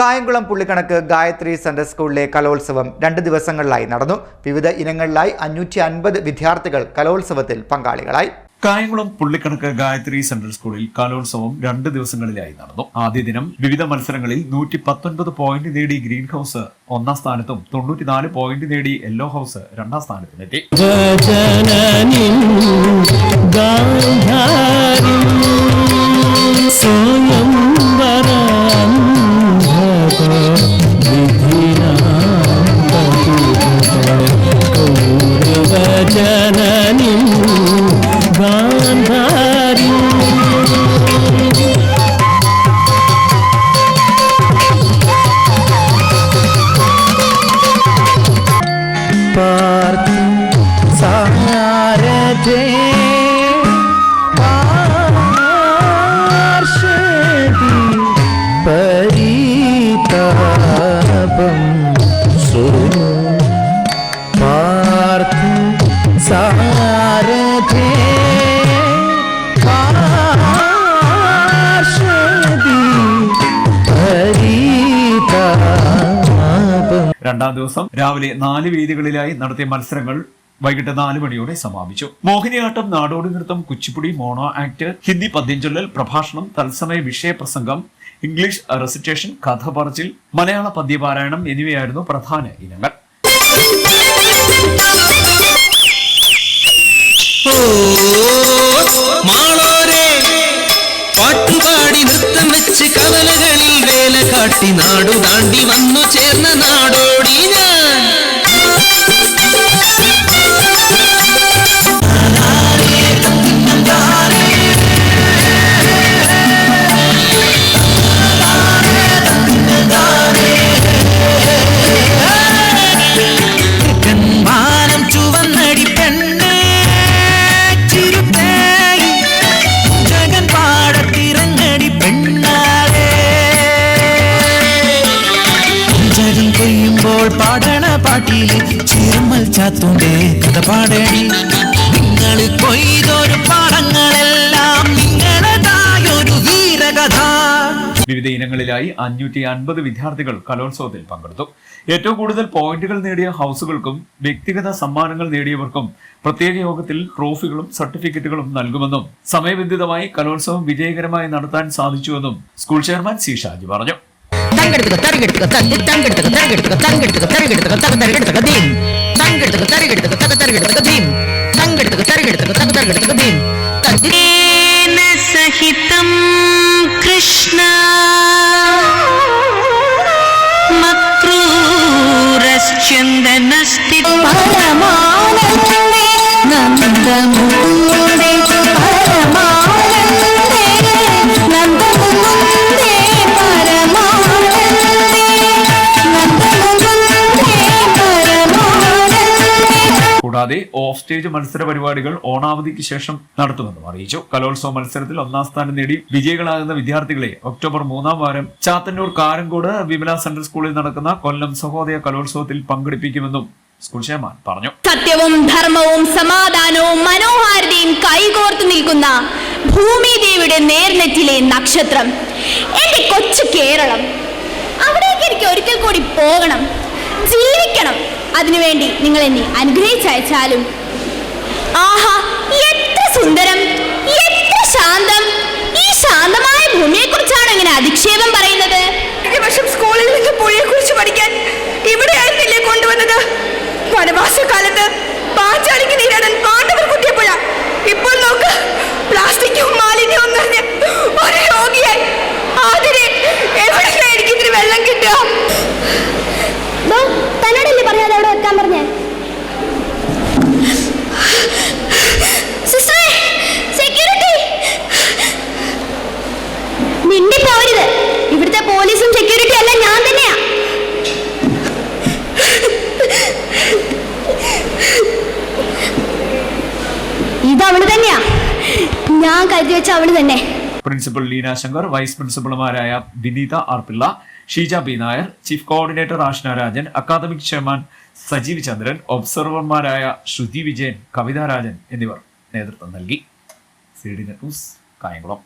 കായംകുളം പുള്ളിക്കണക്ക് Gayathri central സ്കൂളിലെ കലോത്സവം രണ്ട് ദിവസങ്ങളിലായി നടന്നു. വിവിധ ഇനങ്ങളിലായി അഞ്ഞൂറ്റി അൻപത് വിദ്യാർത്ഥികൾ കലോത്സവത്തിൽ പങ്കാളികളായി. കായംകുളം പുള്ളിക്കണക്ക് ഗായത്രി സെൻട്രൽ സ്കൂളിൽ കലോത്സവം രണ്ട് ദിവസങ്ങളിലായി നടന്നു. ആദ്യ ദിനം വിവിധ മത്സരങ്ങളിൽ നൂറ്റി പത്തൊൻപത് പോയിന്റ് നേടി ഗ്രീൻ ഹൗസ് ഒന്നാം സ്ഥാനത്തും തൊണ്ണൂറ്റിനാല് പോയിന്റ് നേടി യെല്ലോ ഹൗസ് രണ്ടാം സ്ഥാനത്തുമെത്തി ഗജനനിം i രണ്ടാം ദിവസം രാവിലെ നാല് വേദികളിലായി നടത്തിയ മത്സരങ്ങൾ വൈകിട്ട് നാല് മണിയോടെ സമാപിച്ചു. മോഹിനിയാട്ടം നാടോടി നൃത്തം കുച്ചിപ്പുടി മോണോ ആക്ട് ഹിന്ദി പദ്യഞ്ചൊല്ലൽ പ്രഭാഷണം തത്സമയ വിഷയപ്രസംഗം ഇംഗ്ലീഷ് റെസിറ്റേഷൻ കഥ പറച്ചിൽ മലയാള പദ്യപാരായണം എന്നിവയായിരുന്നു പ്രധാന ഇനങ്ങൾ. മാളോരെ പാട്ടുപാടി നൃത്തം വെച്ച് കവലകളിൽ വേല കാട്ടി നാടു താണ്ടി വന്നു ചേർന്ന നാടോടി ഞാൻ. ചാത്തുണ്ടേ കഥ പാടേണി നിങ്ങൾ കൊയ്തൊരു പാടങ്ങളെല്ലാം നിങ്ങളതായൊരു വീരകഥ വിവിധ ഇനങ്ങളിലായി അഞ്ഞൂറ്റി അൻപത് വിദ്യാർത്ഥികൾ കലോത്സവത്തിൽ പങ്കെടുത്തു ഏറ്റവും കൂടുതൽ പോയിന്റുകൾ നേടിയ ഹൗസുകൾക്കും വ്യക്തിഗത സമ്മാനങ്ങൾ നേടിയവർക്കും പ്രത്യേക യോഗത്തിൽ ട്രോഫികളും സർട്ടിഫിക്കറ്റുകളും നൽകുമെന്നും സമയബന്ധിതമായി കലോത്സവം വിജയകരമായി നടത്താൻ സാധിച്ചുവെന്നും സ്കൂൾ ചെയർമാൻ സി ഷാജി പറഞ്ഞു തങ്കെടുത്തുക തരകെടുത്തുക തങ്കെടുത്തുക തരകെടുത്തുക തങ്കെടുത്തുക തരകെടുത്തുക തക തരകെടുത്തുക తరిగెడుతకు తరిగెడుతకు తగ తరిగెడుతకు భీం తంగెడుతకు తరిగెడుతకు తగ తరిగెడుతకు భీం తద్దేన సహితం కృష్ణ. మక్రూరశ్చందనస్తి పరమా കൂടാതെ ഓഫ് സ്റ്റേജ് മത്സര പരിപാടികൾ ഓണാവധിക്ക് ശേഷം നടത്തുമെന്നും അറിയിച്ചു. കലോത്സവ മത്സരത്തിൽ ഒന്നാം സ്ഥാനം നേടി വിജയികളാകുന്ന വിദ്യാർത്ഥികളെ ഒക്ടോബർ മൂന്നാം വാരം ചാത്തന്നൂർ കാരങ്കോട് വിമല സെൻട്രൽ സ്കൂളിൽ നടക്കുന്ന കൊല്ലം സഹോദയ കലോത്സവത്തിൽ പങ്കെടുപ്പിക്കുമെന്നും സ്കൂൾ ചെയർമാൻ പറഞ്ഞു. സത്യവും ധർമ്മവും സമാധാനവും മനോഹാരിതയും കൈകോർത്ത് നിൽക്കുന്ന ഭൂമിദേവിയുടെ നേർനെറ്റിലെ നക്ഷത്രം. എന്റെ കൊച്ചു കേരളം. അവിടേക്ക് എനിക്ക് ഒരിക്കൽ കൂടി പോകണം. ജീവിക്കണം. അതിനുവേണ്ടി നിങ്ങൾ എന്നെ അനുഗ്രഹിച്ചയച്ചാലും ഞാൻ കരുതി വെച്ച അവൾ തന്നെ. Principal Leena Shankar vice പ്രിൻസിപ്പൽമാരായ Vineetha R Pillai Sheeja B Nair chief coordinator Ashna Rajan academic chairman Sajeev Chandran ഒബ്സർവർമാരായ ശ്രുതി വിജയൻ കവിതാരാജൻ എന്നിവർ നേതൃത്വം നൽകി. C D news Kayamkulam.